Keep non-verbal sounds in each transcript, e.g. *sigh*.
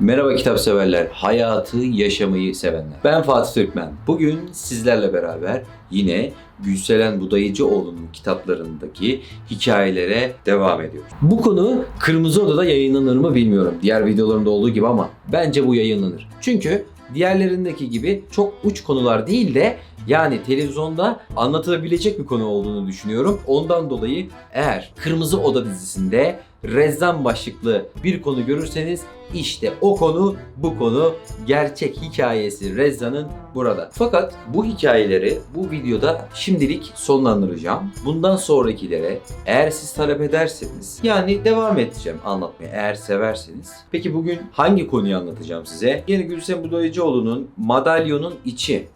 Merhaba kitap severler, hayatı yaşamayı sevenler. Ben Fatih Türkmen. Bugün sizlerle beraber yine Gülselen Budayıcıoğlu'nun kitaplarındaki hikayelere devam ediyoruz. Bu konu Kırmızı Oda'da yayınlanır mı bilmiyorum. Diğer videolarımda olduğu gibi ama bence bu yayınlanır. Çünkü diğerlerindeki gibi çok uç konular değil de yani televizyonda anlatılabilecek bir konu olduğunu düşünüyorum. Ondan dolayı eğer Kırmızı Oda dizisinde Rezzan başlıklı bir konu görürseniz işte o konu bu konu gerçek hikayesi Rezza'nın burada. Fakat bu hikayeleri bu videoda şimdilik sonlandıracağım. Bundan sonrakilere eğer siz talep ederseniz yani devam edeceğim anlatmaya eğer severseniz. Peki bugün hangi konuyu anlatacağım size? Yine Gülsen Budayıcıoğlu'nun Madalyonun İçi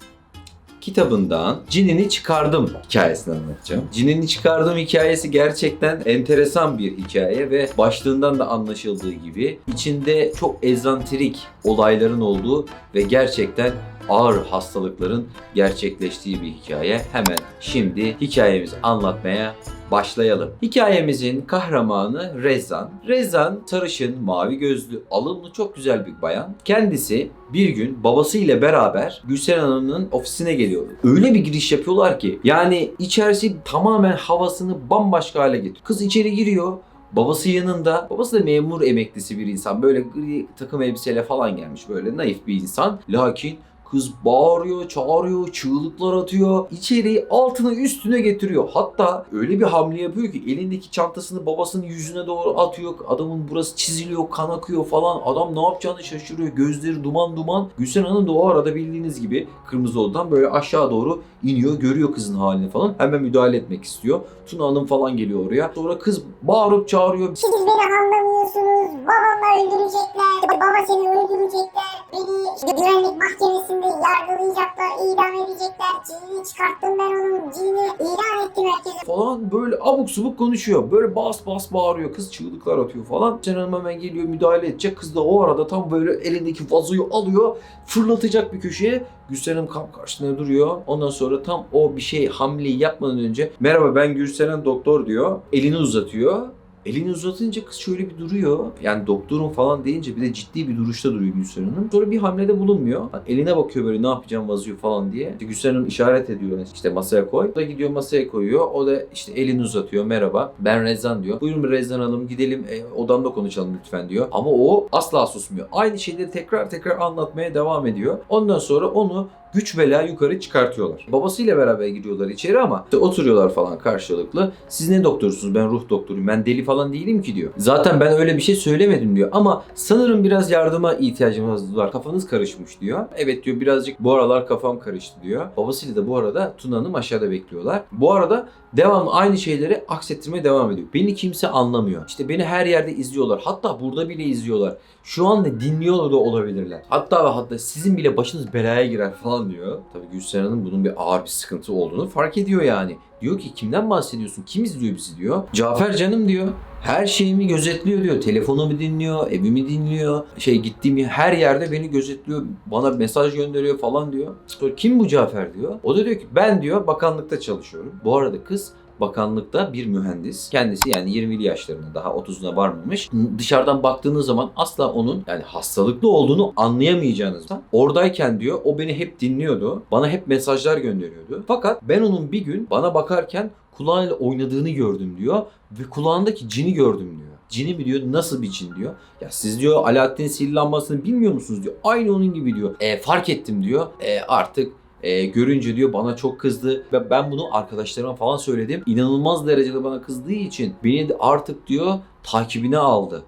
kitabından Cinini Çıkardım hikayesini anlatacağım. Cinini Çıkardım hikayesi gerçekten enteresan bir hikaye ve başlığından da anlaşıldığı gibi içinde çok ezantrik olayların olduğu ve gerçekten ağır hastalıkların gerçekleştiği bir hikaye. Hemen şimdi hikayemizi anlatmaya başlayalım. Hikayemizin kahramanı Rezan. Rezan sarışın, mavi gözlü, alımlı çok güzel bir bayan. Kendisi bir gün babasıyla beraber Gülsen Hanım'ın ofisine geliyor. Öyle bir giriş yapıyorlar ki yani içerisi tamamen havasını bambaşka hale getiriyor. Kız içeri giriyor. Babası yanında. Babası da memur emeklisi bir insan. Böyle gri takım elbiseyle falan gelmiş. Böyle naif bir insan. Lakin Kız bağırıyor, çağırıyor, çığlıklar atıyor. İçeriği altına üstüne getiriyor. Hatta öyle bir hamle yapıyor ki elindeki çantasını babasının yüzüne doğru atıyor. Adamın burası çiziliyor, kan akıyor falan. Adam ne yapacağını şaşırıyor. Gözleri duman duman. Gülsen Hanım da o arada bildiğiniz gibi kırmızı odadan böyle aşağı doğru iniyor. Görüyor kızın halini falan. Hemen müdahale etmek istiyor. Tuna Hanım falan geliyor oraya. Sonra kız bağırıp çağırıyor. Siz beni anlamıyorsunuz. Babamla öldürecekler. Baba seni öldürecekler. Beni güvenlik mahkemesinde yargılayacaklar, idam edecekler. Cinini çıkarttım ben onun. Cinini ilan ettim herkese. falan böyle abuk subuk konuşuyor. Böyle bas bas bağırıyor. Kız çığlıklar atıyor falan. Sen Hanım hemen geliyor müdahale edecek. Kız da o arada tam böyle elindeki vazoyu alıyor. Fırlatacak bir köşeye. Gülsen Hanım kam karşısında duruyor. Ondan sonra tam o bir şey hamleyi yapmadan önce merhaba ben Gülsen Hanım doktor diyor. Elini uzatıyor. Elini uzatınca kız şöyle bir duruyor. Yani doktorum falan deyince bir de ciddi bir duruşta duruyor Gülsen Hanım. Sonra bir hamlede bulunmuyor. Hani eline bakıyor böyle ne yapacağım vazoyu falan diye. İşte Gülsen Hanım işaret ediyor işte masaya koy. O da gidiyor masaya koyuyor. O da işte elini uzatıyor. Merhaba ben Rezzan diyor. Buyurun Rezzan Hanım gidelim e, odamda konuşalım lütfen diyor. Ama o asla susmuyor. Aynı şeyleri tekrar tekrar anlatmaya devam ediyor. Ondan sonra onu güç bela yukarı çıkartıyorlar. Babasıyla beraber giriyorlar içeri ama işte oturuyorlar falan karşılıklı. Siz ne doktorsunuz? Ben ruh doktoruyum. Ben deli falan değilim ki diyor. Zaten ben öyle bir şey söylemedim diyor. Ama sanırım biraz yardıma ihtiyacımız var. Kafanız karışmış diyor. Evet diyor birazcık bu aralar kafam karıştı diyor. Babasıyla da bu arada Tuna Hanım aşağıda bekliyorlar. Bu arada devamlı aynı şeyleri aksettirmeye devam ediyor. Beni kimse anlamıyor. İşte beni her yerde izliyorlar. Hatta burada bile izliyorlar. Şu anda dinliyor da olabilirler. Hatta ve hatta sizin bile başınız belaya girer falan diyor. Tabii Gülsen Hanım bunun bir ağır bir sıkıntı olduğunu fark ediyor yani. Diyor ki kimden bahsediyorsun? Kim izliyor bizi diyor. Cafer canım diyor. Her şeyimi gözetliyor diyor. Telefonumu dinliyor, evimi dinliyor. Şey gittiğim her yerde beni gözetliyor. Bana mesaj gönderiyor falan diyor. Sonra kim bu Cafer diyor. O da diyor ki ben diyor bakanlıkta çalışıyorum. Bu arada kız bakanlıkta bir mühendis. Kendisi yani 20'li yaşlarında daha 30'una varmamış. Dışarıdan baktığınız zaman asla onun yani hastalıklı olduğunu anlayamayacağınızdan oradayken diyor o beni hep dinliyordu. Bana hep mesajlar gönderiyordu. Fakat ben onun bir gün bana bakarken kulağıyla oynadığını gördüm diyor ve kulağındaki cini gördüm diyor. Cini mi diyor nasıl bir cin diyor. Ya siz diyor Alaaddin sihirli lambasını bilmiyor musunuz diyor. Aynı onun gibi diyor. E, fark ettim diyor. E, artık e, görünce diyor bana çok kızdı ve ben bunu arkadaşlarıma falan söyledim. İnanılmaz derecede bana kızdığı için beni de artık diyor takibine aldı.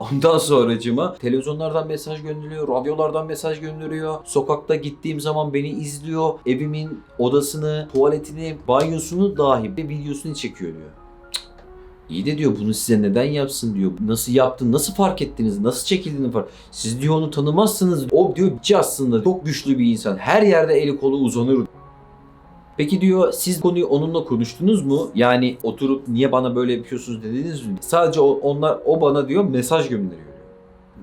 Ondan sonracıma televizyonlardan mesaj gönderiyor, radyolardan mesaj gönderiyor. Sokakta gittiğim zaman beni izliyor. Evimin odasını, tuvaletini, banyosunu dahi videosunu çekiyor diyor. İyi de diyor bunu size neden yapsın diyor. Nasıl yaptın, nasıl fark ettiniz, nasıl çekildiğini fark. Siz diyor onu tanımazsınız. O diyor "Ci aslında çok güçlü bir insan. Her yerde eli kolu uzanır. Peki diyor siz konuyu onunla konuştunuz mu? Yani oturup niye bana böyle yapıyorsunuz dediniz mi? Sadece o- onlar o bana diyor mesaj gönderiyor.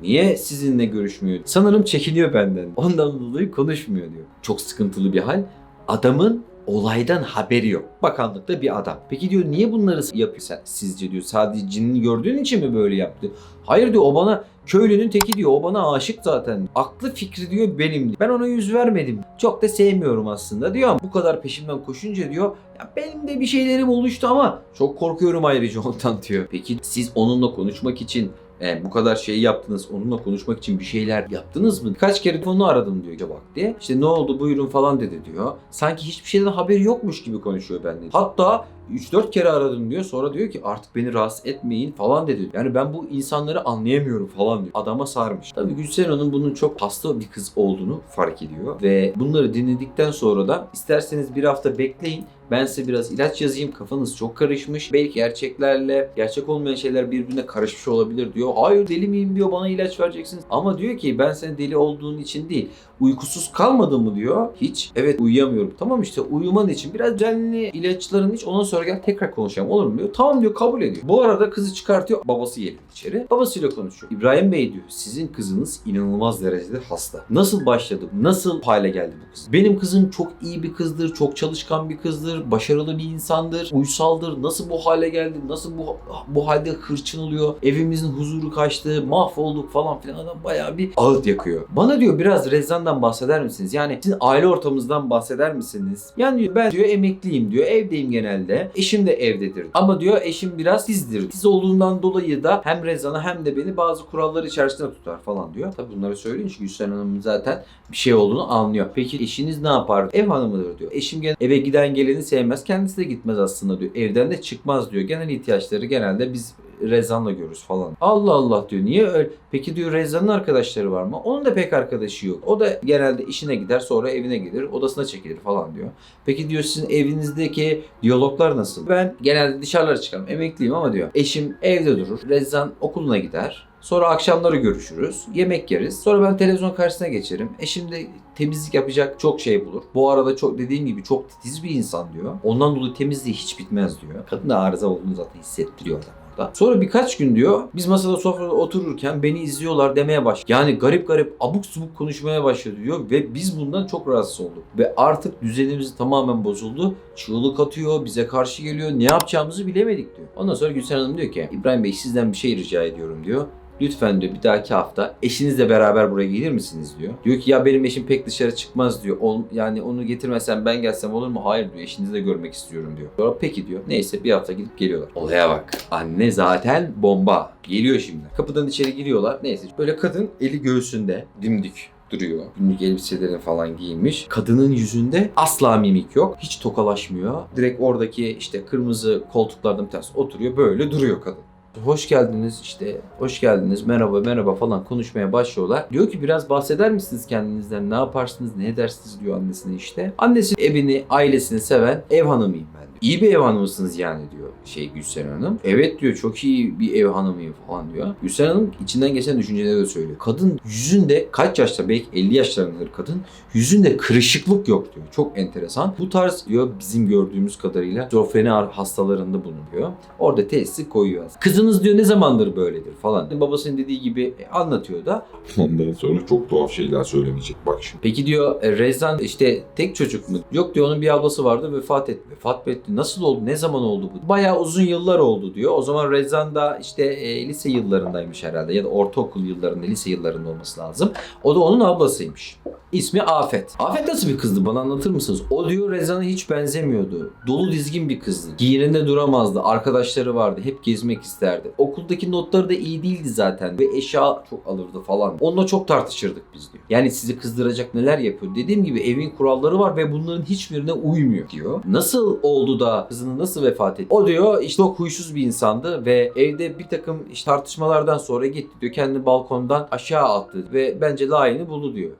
Niye sizinle görüşmüyor? Sanırım çekiniyor benden. Ondan dolayı konuşmuyor diyor. Çok sıkıntılı bir hal. Adamın olaydan haberi yok. Bakanlıkta bir adam. Peki diyor niye bunları yapıyor sen sizce diyor. Sadece cinini gördüğün için mi böyle yaptı? Hayır diyor o bana köylünün teki diyor. O bana aşık zaten. Aklı fikri diyor benim. Ben ona yüz vermedim. Çok da sevmiyorum aslında diyor ama bu kadar peşimden koşunca diyor ya benim de bir şeylerim oluştu ama çok korkuyorum ayrıca ondan diyor. Peki siz onunla konuşmak için e, bu kadar şey yaptınız, onunla konuşmak için bir şeyler yaptınız mı? Kaç kere telefonunu aradım diyor Cabak diye. İşte ne oldu buyurun falan dedi diyor. Sanki hiçbir şeyden haberi yokmuş gibi konuşuyor benimle. Hatta 3-4 kere aradım diyor. Sonra diyor ki artık beni rahatsız etmeyin falan dedi. Yani ben bu insanları anlayamıyorum falan diyor. Adama sarmış. Tabii Gülsen Hanım bunun çok hasta bir kız olduğunu fark ediyor. Ve bunları dinledikten sonra da isterseniz bir hafta bekleyin. Ben size biraz ilaç yazayım. Kafanız çok karışmış. Belki gerçeklerle gerçek olmayan şeyler birbirine karışmış olabilir diyor. Hayır deli miyim diyor bana ilaç vereceksiniz. Ama diyor ki ben senin deli olduğun için değil. Uykusuz kalmadın mı diyor. Hiç. Evet uyuyamıyorum. Tamam işte uyuman için biraz düzenli ilaçların iç. Ondan sonra gel tekrar konuşalım olur mu diyor. Tamam diyor kabul ediyor. Bu arada kızı çıkartıyor. Babası geliyor içeri. Babasıyla konuşuyor. İbrahim Bey diyor sizin kızınız inanılmaz derecede hasta. Nasıl başladı? Nasıl hale geldi bu kız? Benim kızım çok iyi bir kızdır. Çok çalışkan bir kızdır. Başarılı bir insandır. Uysaldır. Nasıl bu hale geldi? Nasıl bu bu halde hırçınılıyor? Evimizin huzuru kaçtı. Mahvolduk falan filan. Adam bayağı bir ağıt yakıyor. Bana diyor biraz Rezzan'dan bahseder misiniz? Yani sizin aile ortamınızdan bahseder misiniz? Yani diyor, ben diyor emekliyim diyor. Evdeyim genelde. Eşim de evdedir. Ama diyor eşim biraz tizdir. Tiz olduğundan dolayı da hem Rezzan'ı hem de beni bazı kurallar içerisinde tutar falan diyor. Tabii bunları söyleyince Gülsen Hanım zaten bir şey olduğunu anlıyor. Peki eşiniz ne yapar? Ev hanımıdır diyor. Eşim gene eve giden geleni sevmez. Kendisi de gitmez aslında diyor. Evden de çıkmaz diyor. Genel ihtiyaçları genelde biz Rezan'la görürüz falan. Allah Allah diyor. Niye öyle? Peki diyor Rezan'ın arkadaşları var mı? Onun da pek arkadaşı yok. O da genelde işine gider sonra evine gelir. Odasına çekilir falan diyor. Peki diyor sizin evinizdeki diyaloglar nasıl? Ben genelde dışarılara çıkarım. Emekliyim ama diyor. Eşim evde durur. Rezan okuluna gider. Sonra akşamları görüşürüz. Yemek yeriz. Sonra ben televizyon karşısına geçerim. Eşim de temizlik yapacak çok şey bulur. Bu arada çok dediğim gibi çok titiz bir insan diyor. Ondan dolayı temizliği hiç bitmez diyor. Kadın da arıza olduğunu zaten hissettiriyor adam orada. Sonra birkaç gün diyor biz masada sofrada otururken beni izliyorlar demeye başladı. Yani garip garip abuk subuk konuşmaya başladı diyor ve biz bundan çok rahatsız olduk. Ve artık düzenimiz tamamen bozuldu. Çığlık atıyor, bize karşı geliyor. Ne yapacağımızı bilemedik diyor. Ondan sonra Gülsen Hanım diyor ki İbrahim Bey sizden bir şey rica ediyorum diyor. Lütfen diyor bir dahaki hafta eşinizle beraber buraya gelir misiniz diyor. Diyor ki ya benim eşim pek dışarı çıkmaz diyor. Ol, yani onu getirmesem ben gelsem olur mu? Hayır diyor eşinizi de görmek istiyorum diyor. Sonra peki diyor. Neyse bir hafta gidip geliyorlar. Olaya bak. Anne zaten bomba. Geliyor şimdi. Kapıdan içeri giriyorlar. Neyse böyle kadın eli göğsünde dimdik duruyor. Günlük elbiselerini falan giymiş. Kadının yüzünde asla mimik yok. Hiç tokalaşmıyor. Direkt oradaki işte kırmızı koltuklardan bir tanesi oturuyor. Böyle duruyor kadın. Hoş geldiniz işte hoş geldiniz merhaba merhaba falan konuşmaya başlıyorlar. Diyor ki biraz bahseder misiniz kendinizden ne yaparsınız ne edersiniz diyor annesine işte. Annesi evini ailesini seven ev hanımıyım ben. İyi bir ev hanımısınız yani diyor şey Gülsen Hanım. Evet diyor çok iyi bir ev hanımıyım falan diyor. Gülsen Hanım içinden geçen düşünceleri de söylüyor. Kadın yüzünde kaç yaşta belki 50 yaşlarındadır kadın. Yüzünde kırışıklık yok diyor. Çok enteresan. Bu tarz diyor bizim gördüğümüz kadarıyla şizofreni hastalarında bulunuyor. Orada teşhisi koyuyor. Kızınız diyor ne zamandır böyledir falan. Babasının dediği gibi e, anlatıyor da. Ondan sonra çok tuhaf şeyler söylemeyecek bak şimdi. Peki diyor e, Rezan işte tek çocuk mu? Yok diyor onun bir ablası vardı vefat etti. Vefat etti? Nasıl oldu? Ne zaman oldu bu? Bayağı uzun yıllar oldu diyor. O zaman Rezan da işte e, lise yıllarındaymış herhalde ya da ortaokul yıllarında lise yıllarında olması lazım. O da onun ablasıymış. İsmi Afet. Afet nasıl bir kızdı bana anlatır mısınız? O diyor Rezan'a hiç benzemiyordu. Dolu dizgin bir kızdı. Giyininde duramazdı. Arkadaşları vardı. Hep gezmek isterdi. Okuldaki notları da iyi değildi zaten. Ve eşya çok alırdı falan. Onunla çok tartışırdık biz diyor. Yani sizi kızdıracak neler yapıyor. Dediğim gibi evin kuralları var ve bunların hiçbirine uymuyor diyor. Nasıl oldu da kızını nasıl vefat etti? O diyor işte çok huysuz bir insandı ve evde bir takım işte tartışmalardan sonra gitti diyor. Kendini balkondan aşağı attı ve bence layığını buldu diyor.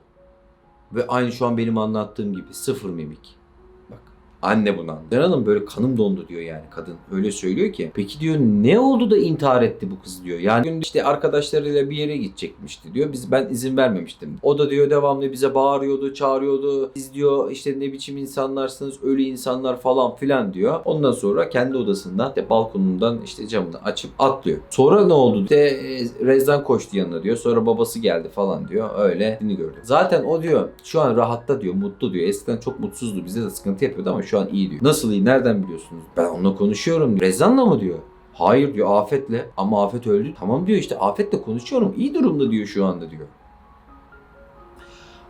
Ve aynı şu an benim anlattığım gibi sıfır mimik. Anne anladı. Hanım böyle kanım dondu diyor yani kadın. Öyle söylüyor ki. Peki diyor ne oldu da intihar etti bu kız diyor. Yani gün işte arkadaşlarıyla bir yere gidecekmişti diyor. Biz ben izin vermemiştim. O da diyor devamlı bize bağırıyordu, çağırıyordu. Siz diyor işte ne biçim insanlarsınız, ölü insanlar falan filan diyor. Ondan sonra kendi odasından işte balkonundan işte camını açıp atlıyor. Sonra ne oldu? İşte e, Rezdan koştu yanına diyor. Sonra babası geldi falan diyor. Öyle gördü. Zaten o diyor şu an rahatta diyor, mutlu diyor. Eskiden çok mutsuzdu. Bize de sıkıntı yapıyordu ama şu şu an iyi diyor. Nasıl iyi? Nereden biliyorsunuz? Ben onunla konuşuyorum. Rezan'la mı diyor. Hayır diyor Afet'le. Ama Afet öldü. Tamam diyor işte Afet'le konuşuyorum. İyi durumda diyor şu anda diyor.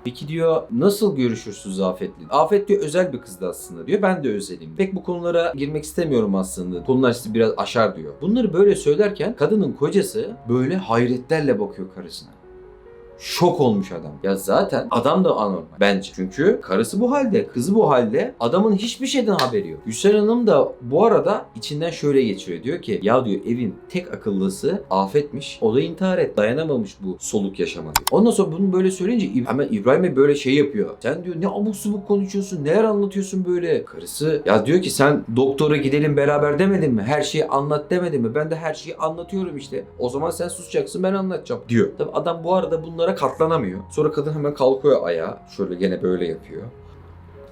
Peki diyor nasıl görüşürsünüz Afet'le? Afet diyor özel bir kızdı aslında diyor. Ben de özelim. Pek bu konulara girmek istemiyorum aslında. Konular sizi biraz aşar diyor. Bunları böyle söylerken kadının kocası böyle hayretlerle bakıyor karısına. Şok olmuş adam. Ya zaten adam da anormal bence. Çünkü karısı bu halde, kızı bu halde. Adamın hiçbir şeyden haberi yok. Gülsel Hanım da bu arada içinden şöyle geçiriyor. Diyor ki ya diyor evin tek akıllısı afetmiş. O da intihar et. Dayanamamış bu soluk yaşama. Ondan sonra bunu böyle söyleyince hemen İbrahim Bey böyle şey yapıyor. Sen diyor ne abuk subuk konuşuyorsun. Neler anlatıyorsun böyle. Karısı ya diyor ki sen doktora gidelim beraber demedin mi? Her şeyi anlat demedin mi? Ben de her şeyi anlatıyorum işte. O zaman sen susacaksın ben anlatacağım diyor. Tabi adam bu arada bunlara katlanamıyor. Sonra kadın hemen kalkıyor ayağa. Şöyle gene böyle yapıyor.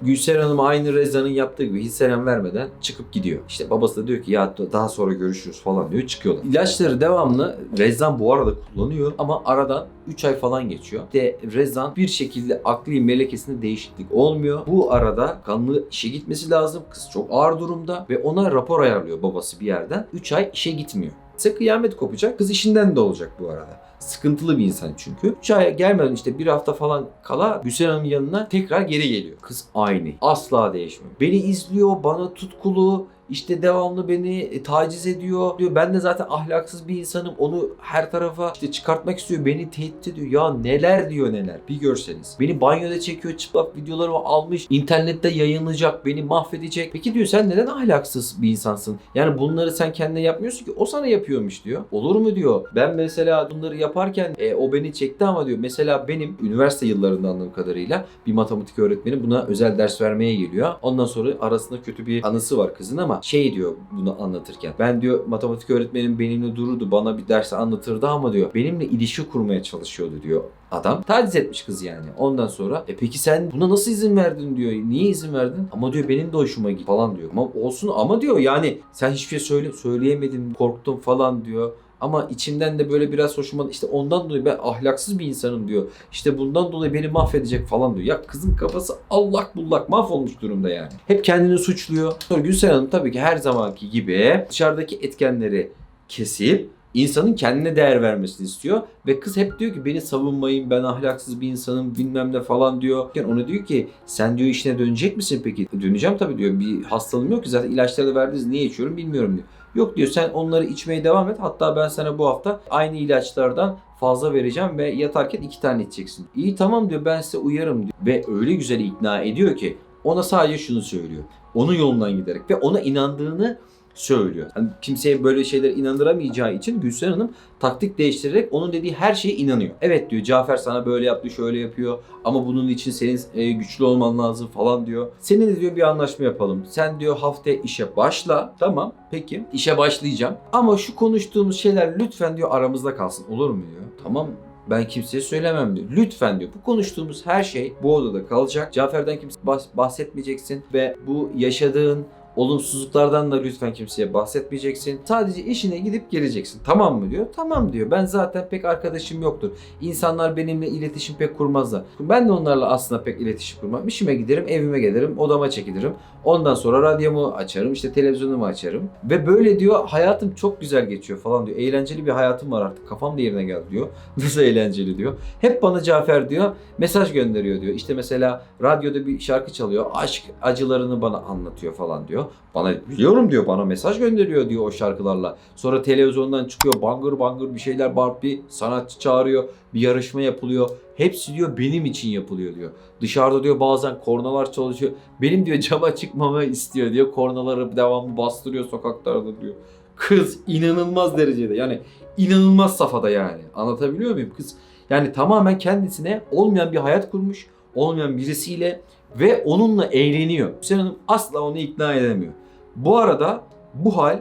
Gülser Hanım aynı Reza'nın yaptığı gibi hiç selam vermeden çıkıp gidiyor. İşte babası da diyor ki ya daha sonra görüşürüz falan diyor çıkıyorlar. İlaçları devamlı Rezan bu arada kullanıyor ama aradan 3 ay falan geçiyor. De Rezan bir şekilde akli melekesinde değişiklik olmuyor. Bu arada kanlı işe gitmesi lazım. Kız çok ağır durumda ve ona rapor ayarlıyor babası bir yerden. 3 ay işe gitmiyor. Ise kıyamet kopacak. Kız işinden de olacak bu arada. Sıkıntılı bir insan çünkü. 3 aya gelmeden işte bir hafta falan kala Gülsel Hanım'ın yanına tekrar geri geliyor. Kız aynı. Asla değişmiyor. Beni izliyor, bana tutkulu, işte devamlı beni e, taciz ediyor diyor. Ben de zaten ahlaksız bir insanım. Onu her tarafa işte çıkartmak istiyor. Beni tehdit ediyor. Ya neler diyor neler. Bir görseniz. Beni banyoda çekiyor. Çıplak videolarımı almış. internette yayınlayacak. Beni mahvedecek. Peki diyor sen neden ahlaksız bir insansın? Yani bunları sen kendine yapmıyorsun ki. O sana yapıyormuş diyor. Olur mu diyor. Ben mesela bunları yaparken e, o beni çekti ama diyor. Mesela benim üniversite yıllarında anladığım kadarıyla bir matematik öğretmeni buna özel ders vermeye geliyor. Ondan sonra arasında kötü bir anısı var kızın ama şey diyor bunu anlatırken. Ben diyor matematik öğretmenim benimle dururdu bana bir ders anlatırdı ama diyor benimle ilişki kurmaya çalışıyordu diyor adam. Taciz etmiş kız yani. Ondan sonra e peki sen buna nasıl izin verdin diyor. Niye izin verdin? Ama diyor benim de hoşuma gitti falan diyor. Ama olsun ama diyor yani sen hiçbir şey söyle söyleyemedim korktum falan diyor. Ama içimden de böyle biraz hoşuma işte ondan dolayı ben ahlaksız bir insanım diyor. İşte bundan dolayı beni mahvedecek falan diyor. Ya kızın kafası allak bullak mahvolmuş durumda yani. Hep kendini suçluyor. Sonra Gülsel Hanım tabii ki her zamanki gibi dışarıdaki etkenleri kesip insanın kendine değer vermesini istiyor. Ve kız hep diyor ki beni savunmayın ben ahlaksız bir insanım bilmem ne falan diyor. Yani ona diyor ki sen diyor işine dönecek misin peki? Döneceğim tabii diyor bir hastalığım yok ki zaten ilaçları da verdiniz niye içiyorum bilmiyorum diyor. Yok diyor sen onları içmeye devam et. Hatta ben sana bu hafta aynı ilaçlardan fazla vereceğim ve yatarken iki tane içeceksin. İyi tamam diyor ben size uyarım diyor. Ve öyle güzel ikna ediyor ki ona sadece şunu söylüyor. Onun yolundan giderek ve ona inandığını söylüyor. Hani kimseye böyle şeyler inandıramayacağı için Gülsen Hanım taktik değiştirerek onun dediği her şeye inanıyor. Evet diyor Cafer sana böyle yaptı şöyle yapıyor ama bunun için senin e, güçlü olman lazım falan diyor. Seninle diyor bir anlaşma yapalım. Sen diyor haftaya işe başla. Tamam peki işe başlayacağım. Ama şu konuştuğumuz şeyler lütfen diyor aramızda kalsın. Olur mu diyor. Tamam ben kimseye söylemem diyor. Lütfen diyor. Bu konuştuğumuz her şey bu odada kalacak. Cafer'den kimse bahs- bahsetmeyeceksin ve bu yaşadığın olumsuzluklardan da lütfen kimseye bahsetmeyeceksin. Sadece işine gidip geleceksin. Tamam mı diyor. Tamam diyor. Ben zaten pek arkadaşım yoktur. İnsanlar benimle iletişim pek kurmazlar. Ben de onlarla aslında pek iletişim kurmam. İşime giderim, evime gelirim, odama çekilirim. Ondan sonra radyomu açarım, işte televizyonumu açarım. Ve böyle diyor hayatım çok güzel geçiyor falan diyor. Eğlenceli bir hayatım var artık. Kafam da yerine geldi diyor. *laughs* Nasıl eğlenceli diyor. Hep bana Cafer diyor mesaj gönderiyor diyor. İşte mesela radyoda bir şarkı çalıyor. Aşk acılarını bana anlatıyor falan diyor. Bana biliyorum diyor bana mesaj gönderiyor diyor o şarkılarla. Sonra televizyondan çıkıyor bangır bangır bir şeyler bağırıp bir sanatçı çağırıyor. Bir yarışma yapılıyor. Hepsi diyor benim için yapılıyor diyor. Dışarıda diyor bazen kornalar çalışıyor. Benim diyor cama çıkmamı istiyor diyor. Kornaları devamlı bastırıyor sokaklarda diyor. Kız inanılmaz derecede yani inanılmaz safhada yani. Anlatabiliyor muyum kız? Yani tamamen kendisine olmayan bir hayat kurmuş. Olmayan birisiyle ve onunla eğleniyor. Hüseyin Hanım asla onu ikna edemiyor. Bu arada bu hal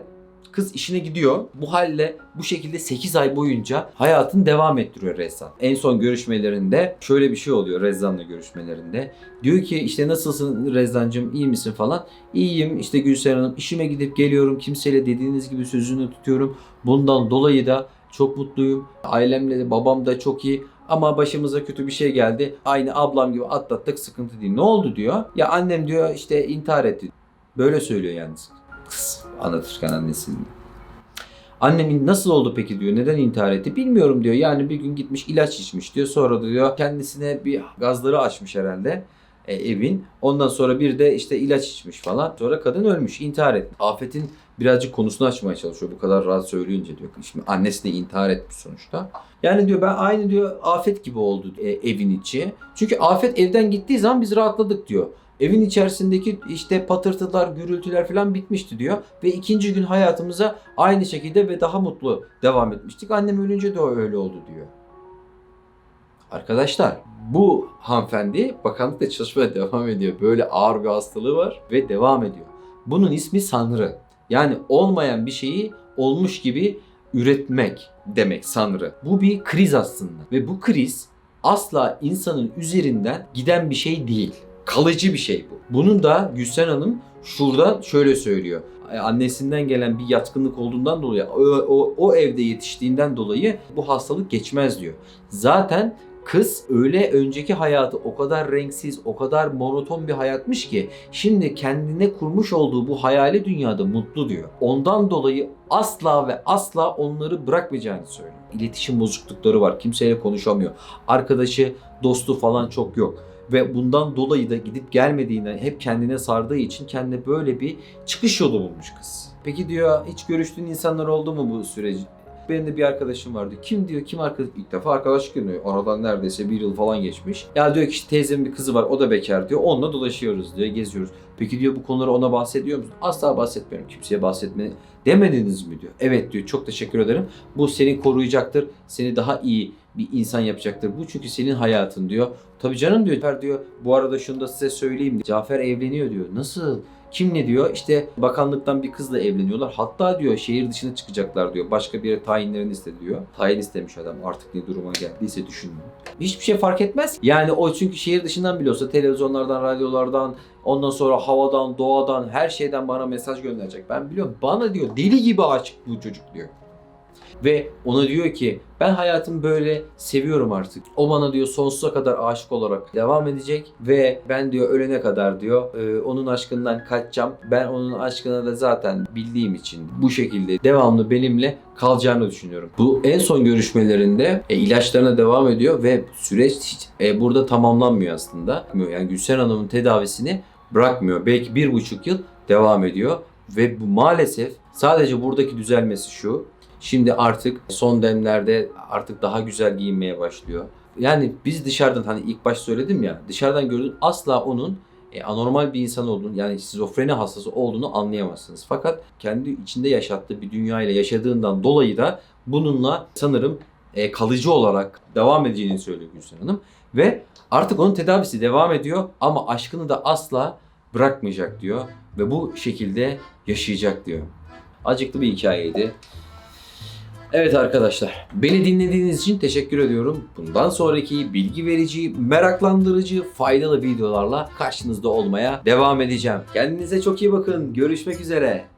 kız işine gidiyor. Bu halle bu şekilde 8 ay boyunca hayatını devam ettiriyor Rezzan. En son görüşmelerinde şöyle bir şey oluyor Rezzan'la görüşmelerinde. Diyor ki işte nasılsın Rezzancığım iyi misin falan. İyiyim işte Gülser Hanım işime gidip geliyorum. Kimseyle dediğiniz gibi sözünü tutuyorum. Bundan dolayı da çok mutluyum. Ailemle de babam da çok iyi. Ama başımıza kötü bir şey geldi. Aynı ablam gibi atlattık sıkıntı değil. Ne oldu diyor. Ya annem diyor işte intihar etti. Böyle söylüyor yalnız. Kız anlatırken annesinin. Annemin nasıl oldu peki diyor. Neden intihar etti? Bilmiyorum diyor. Yani bir gün gitmiş ilaç içmiş diyor. Sonra diyor kendisine bir gazları açmış herhalde e, evin. Ondan sonra bir de işte ilaç içmiş falan. Sonra kadın ölmüş. intihar etti. Afet'in birazcık konusunu açmaya çalışıyor. Bu kadar rahat söyleyince diyor. Şimdi annesi de intihar etmiş sonuçta. Yani diyor ben aynı diyor Afet gibi oldu e, evin içi. Çünkü Afet evden gittiği zaman biz rahatladık diyor. Evin içerisindeki işte patırtılar, gürültüler falan bitmişti diyor. Ve ikinci gün hayatımıza aynı şekilde ve daha mutlu devam etmiştik. Annem ölünce de öyle oldu diyor. Arkadaşlar bu hanımefendi bakanlıkta çalışmaya devam ediyor. Böyle ağır bir hastalığı var ve devam ediyor. Bunun ismi Sanrı. Yani olmayan bir şeyi olmuş gibi üretmek demek Sanrı. Bu bir kriz aslında ve bu kriz asla insanın üzerinden giden bir şey değil. Kalıcı bir şey bu. Bunun da Gülsen Hanım şuradan şöyle söylüyor. E, Annesinden gelen bir yatkınlık olduğundan dolayı o, o, o evde yetiştiğinden dolayı bu hastalık geçmez diyor. Zaten Kız öyle önceki hayatı o kadar renksiz, o kadar monoton bir hayatmış ki şimdi kendine kurmuş olduğu bu hayali dünyada mutlu diyor. Ondan dolayı asla ve asla onları bırakmayacağını söylüyor. İletişim bozuklukları var. Kimseyle konuşamıyor. Arkadaşı, dostu falan çok yok. Ve bundan dolayı da gidip gelmediğinden hep kendine sardığı için kendine böyle bir çıkış yolu bulmuş kız. Peki diyor hiç görüştüğün insanlar oldu mu bu süreci? Benim de bir arkadaşım vardı. Kim diyor kim arkadaş? İlk defa arkadaşlık ediyor. Aradan neredeyse bir yıl falan geçmiş. Ya diyor ki işte teyzemin bir kızı var o da bekar diyor. Onunla dolaşıyoruz diyor geziyoruz. Peki diyor bu konuları ona bahsediyor musun? Asla bahsetmiyorum. Kimseye bahsetme demediniz mi diyor. Evet diyor çok teşekkür ederim. Bu seni koruyacaktır. Seni daha iyi bir insan yapacaktır. Bu çünkü senin hayatın diyor. Tabii canım diyor. Cafer diyor bu arada şunu da size söyleyeyim. Cafer evleniyor diyor. Nasıl? Kim ne diyor? İşte bakanlıktan bir kızla evleniyorlar. Hatta diyor şehir dışına çıkacaklar diyor. Başka bir tayinlerini istedi diyor. Tayin istemiş adam artık ne duruma geldiyse düşünmüyor. Hiçbir şey fark etmez. Yani o çünkü şehir dışından biliyorsa televizyonlardan, radyolardan, ondan sonra havadan, doğadan, her şeyden bana mesaj gönderecek. Ben biliyorum. Bana diyor deli gibi aşık bu çocuk diyor. Ve ona diyor ki ben hayatımı böyle seviyorum artık. O bana diyor sonsuza kadar aşık olarak devam edecek ve ben diyor ölene kadar diyor e, onun aşkından kaçacağım. Ben onun aşkına da zaten bildiğim için bu şekilde devamlı benimle kalacağını düşünüyorum. Bu en son görüşmelerinde e, ilaçlarına devam ediyor ve süreç hiç e, burada tamamlanmıyor aslında. Yani Gülsen Hanım'ın tedavisini bırakmıyor. Belki bir buçuk yıl devam ediyor ve bu maalesef sadece buradaki düzelmesi şu. Şimdi artık son demlerde artık daha güzel giyinmeye başlıyor. Yani biz dışarıdan hani ilk baş söyledim ya dışarıdan gördüğün asla onun e, anormal bir insan olduğunu yani şizofreni hastası olduğunu anlayamazsınız. Fakat kendi içinde yaşattığı bir dünyayla yaşadığından dolayı da bununla sanırım e, kalıcı olarak devam edeceğini söylüyor Gülsen Hanım. Ve artık onun tedavisi devam ediyor ama aşkını da asla bırakmayacak diyor. Ve bu şekilde yaşayacak diyor. Acıklı bir hikayeydi. Evet arkadaşlar, beni dinlediğiniz için teşekkür ediyorum. Bundan sonraki bilgi verici, meraklandırıcı, faydalı videolarla karşınızda olmaya devam edeceğim. Kendinize çok iyi bakın. Görüşmek üzere.